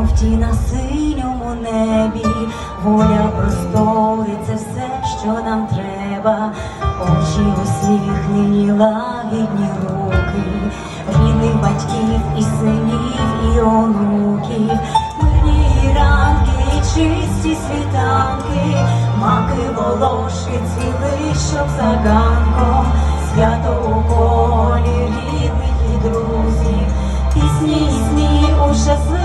жовті на синьому небі, воля простори це все, що нам треба. Очі усміхнені, лагідні руки, рідних батьків і синів, і онуків, мирні ранки, і чисті світанки, маки волошки цвіли, щоб за ганком, свято у полі рідних і друзів, пісні і у щасливі.